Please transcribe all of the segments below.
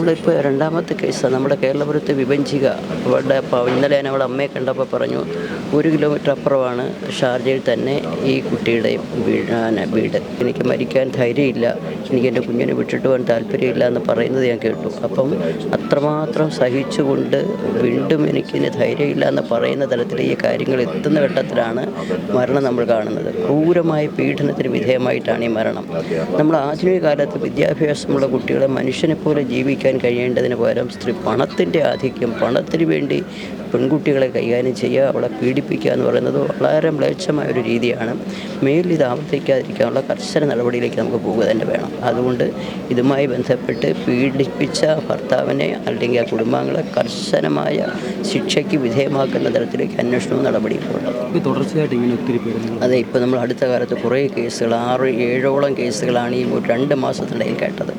നമ്മളിപ്പോൾ രണ്ടാമത്തെ കേസാണ്. നമ്മുടെ കേരളപുരത്തെ വിഭജിക അപ്പോൾ ഇന്നലെ ഞാൻ അവളെ അമ്മയെ കണ്ടപ്പോൾ പറഞ്ഞു ഒരു കിലോമീറ്റർ അപ്പുറമാണ് ഷാർജയിൽ തന്നെ ഈ കുട്ടിയുടെ വീട്. എനിക്ക് മരിക്കാൻ ധൈര്യമില്ല. എനിക്ക് എന്റെ കുഞ്ഞിനെ വിട്ടിട്ട് പോകാൻ താല്പര്യമില്ല എന്ന് പറയുന്നത് ഞാൻ കേട്ടു. അപ്പം അത്രമാത്രം സഹിച്ചുകൊണ്ട് വീണ്ടും എനിക്കിന് ധൈര്യമില്ല എന്ന് പറയുന്ന തലത്തിൽ ഈ കാര്യങ്ങൾ എത്തുന്ന ഘട്ടത്തിലാണ് മരണം നമ്മൾ കാണുന്നത്. ക്രൂരമായ പീഡനത്തിന് വിധേയമായിട്ടാണ് ഈ മരണം. നമ്മൾ ആധുനിക കാലത്ത് വിദ്യാഭ്യാസമുള്ള കുട്ടികളെ മനുഷ്യനെ പോലെ ജീവിക്കാൻ കഴിയേണ്ടതിന് പകരം സ്ത്രീ പണത്തിന്റെ ആധിക്യം പണത്തിന് വേണ്ടി പെൺകുട്ടികളെ കൈകാര്യം ചെയ്യുക അവളെ പീഡിപ്പിക്കുക എന്ന് പറയുന്നത് വളരെ മ്ലേച്ഛമായ ഒരു രീതിയാണ്. മേലിൽ ഇത് ആവർത്തിക്കാതിരിക്കാനുള്ള കർശന നടപടിയിലേക്ക് നമുക്ക് പോകുക തന്നെ വേണം. അതുകൊണ്ട് ഇതുമായി ബന്ധപ്പെട്ട് പീഡിപ്പിച്ച ഭർത്താവിനെ അല്ലെങ്കിൽ ആ കുടുംബാംഗങ്ങളെ കർശനമായ ശിക്ഷയ്ക്ക് വിധേയമാക്കുന്ന തരത്തിലേക്ക് അന്വേഷണവും നടപടിയും തുടർച്ചയായിട്ട് ഇങ്ങനെ ഒത്തിരി അതെ ഇപ്പോൾ നമ്മൾ അടുത്ത കാലത്ത് കുറേ കേസുകൾ ആറ് ഏഴോളം കേസുകളാണ് ഈ രണ്ട് മാസത്തിനിടയിൽ കേട്ടത്.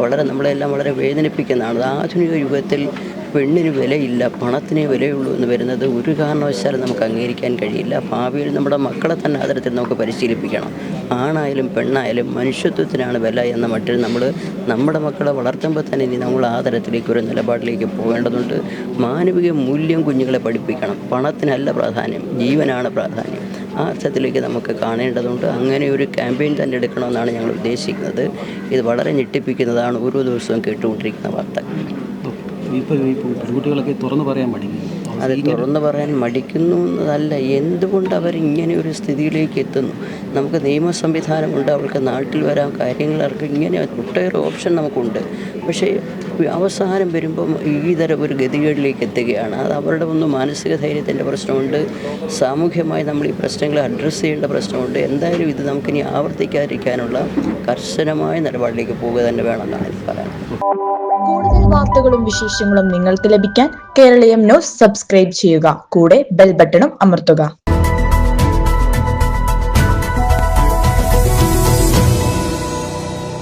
വളരെ നമ്മളെല്ലാം വളരെ വേദനിപ്പിക്കുന്നതാണ്. ആധുനിക യുഗത്തിൽ പെണ്ണിന് വിലയില്ല പണത്തിനേ വിലയുള്ളൂ എന്ന് വരുന്നത് ഒരു കാരണവശാലും നമുക്ക് അംഗീകരിക്കാൻ കഴിയില്ല. ഭാവിയിൽ നമ്മുടെ മക്കളെ തന്നെ ആദരത്തിൽ നമുക്ക് പരിശീലിപ്പിക്കണം. ആണായാലും പെണ്ണായാലും മനുഷ്യത്വത്തിനാണ് വില എന്ന മട്ടിൽ നമ്മൾ നമ്മുടെ മക്കളെ വളർത്തുമ്പോൾ തന്നെ ഇനി നമ്മൾ ആദരത്തിലേക്ക് ഒരു നിലപാടിലേക്ക് പോകേണ്ടതുണ്ട്. മാനവിക മൂല്യം കുഞ്ഞുങ്ങളെ പഠിപ്പിക്കണം. പണത്തിനല്ല പ്രാധാന്യം ജീവനാണ് പ്രാധാന്യം. ആ അർത്ഥത്തിലേക്ക് നമുക്ക് കാണേണ്ടതുണ്ട്. അങ്ങനെ ഒരു ക്യാമ്പയിൻ തന്നെ എടുക്കണമെന്നാണ് ഞങ്ങൾ ഉദ്ദേശിക്കുന്നത്. ഇത് വളരെ ഞെട്ടിപ്പിക്കുന്നതാണ് ഓരോ ദിവസവും കേട്ടുകൊണ്ടിരിക്കുന്ന വാർത്തകൾ ഇപ്പോൾ ഈ പെൺകുട്ടികളൊക്കെ തുറന്നു പറയാൻ പഠിക്കുന്നു അത് തുറന്നു പറയാൻ മടിക്കുന്നു എന്നതല്ല. എന്തുകൊണ്ട് അവർ ഇങ്ങനെ ഒരു സ്ഥിതിയിലേക്ക് എത്തുന്നു? നമുക്ക് നിയമ സംവിധാനമുണ്ട് അവർക്ക് നാട്ടിൽ വരാൻ കാര്യങ്ങളർക്ക് ഇങ്ങനെ ഒട്ടേറെ ഓപ്ഷൻ നമുക്കുണ്ട്. പക്ഷേ അവസാനം വരുമ്പം ഈ തരം ഒരു ഗതികേടിലേക്ക് എത്തുകയാണ്. അത് അവരുടെ ഒന്ന് മാനസിക ധൈര്യത്തിന്റെ പ്രശ്നമുണ്ട്. സാമൂഹ്യമായി നമ്മൾ ഈ പ്രശ്നങ്ങളെ അഡ്രസ്സ് ചെയ്യേണ്ട പ്രശ്നമുണ്ട്. എന്തായാലും ഇത് നമുക്കിനി ആവർത്തിക്കാതിരിക്കാനുള്ള കർശനമായ നിലപാടിലേക്ക് പോവുക തന്നെ വേണമെന്നാണ് എനിക്ക് പറയാനുള്ളത്. കൂടുതൽ വാർത്തകളും വിശേഷങ്ങളും നിങ്ങൾക്ക് ലഭിക്കാൻ കേരളീയം ന്യൂസ് സബ്സ്ക്രൈബ് ചെയ്യുക. കൂടെ ബെൽ ബട്ടണും അമർത്തുക.